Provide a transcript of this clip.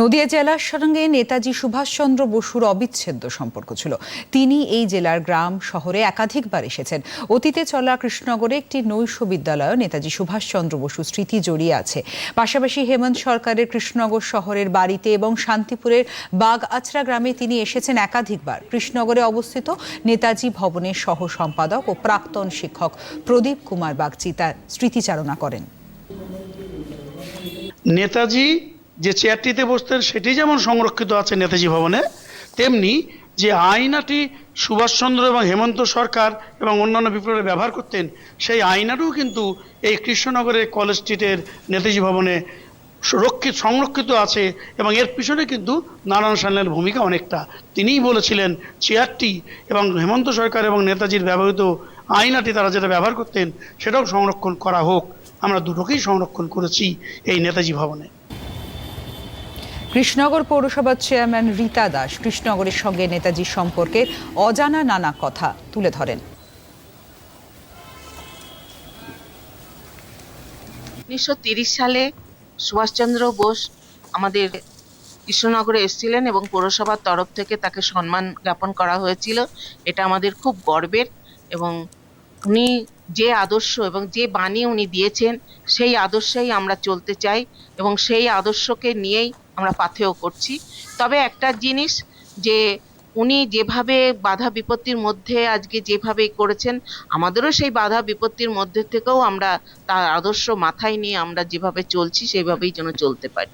নদিয়া জেলার সঙ্গে নেতাজি সুভাষচন্দ্র বসুর অবিচ্ছেদ্য সম্পর্ক ছিল। তিনি এই জেলার গ্রাম, শহরে একাধিকবার এসেছেন। অতীতে চলা কৃষ্ণনগরে একটি নৈশ বিদ্যালয় নেতাজি সুভাষচন্দ্র বসু স্মৃতি জড়িয়ে আছে। পাশাপাশি হেমন্ত সরকারের কৃষ্ণনগর শহরের বাড়িতে এবং শান্তিপুরের বাগ আচরা গ্রামে তিনি এসেছেন একাধিকবার। কৃষ্ণনগরে অবস্থিত নেতাজি ভবনের সহ সম্পাদক ও প্রাক্তন শিক্ষক প্রদীপ কুমার বাগচি তার স্মৃতিচারণা করেন। নেতাজি যে চেয়ারটিতে বসতেন, সেটি যেমন সংরক্ষিত আছে নেতাজি ভবনে, তেমনি যে আয়নাটি সুভাষচন্দ্র এবং হেমন্ত সরকার এবং অন্যান্য বিপ্লবে ব্যবহার করতেন, সেই আয়নাটিও কিন্তু এই কৃষ্ণনগরের কলেজ স্ট্রিটের নেতাজি ভবনে সুরক্ষিত, সংরক্ষিত আছে এবং এর পিছনে কিন্তু নারায়ণ সান্যালের ভূমিকা অনেকটা। তিনিই বলেছিলেন চেয়ারটি এবং হেমন্ত সরকার এবং নেতাজির ব্যবহৃত আয়নাটি তারা যেটা ব্যবহার করতেন, সেটাও সংরক্ষণ করা হোক। আমরা দুটোকেই সংরক্ষণ করেছি এই নেতাজি ভবনে। কৃষ্ণনগর পৌরসভার চেয়ারম্যান রীতা দাস কৃষ্ণনগরের সঙ্গে নেতাজির সম্পর্কে অজানা নানা কথা তুলে ধরেন। উনিশশো সালে সুভাষচন্দ্র বোস আমাদের কৃষ্ণনগরে এসেছিলেন এবং পৌরসভার তরফ থেকে তাকে সম্মান জ্ঞাপন করা হয়েছিল। এটা আমাদের খুব গর্বের এবং উনি যে আদর্শ এবং যে বাণী উনি দিয়েছেন, সেই আদর্শেই আমরা চলতে চাই এবং সেই আদর্শকে নিয়েই আমরা পাথেয় করছি। তবে একটা জিনিস যে উনি যেভাবে বাধা বিপত্তির মধ্যে আজকে যেভাবে করেছেন, আমাদেরও সেই বাধা বিপত্তির মধ্যে থেকেও আমরা তার আদর্শ মাথায় নিয়ে আমরা যেভাবে চলছি সেইভাবেই যেন চলতে পারি।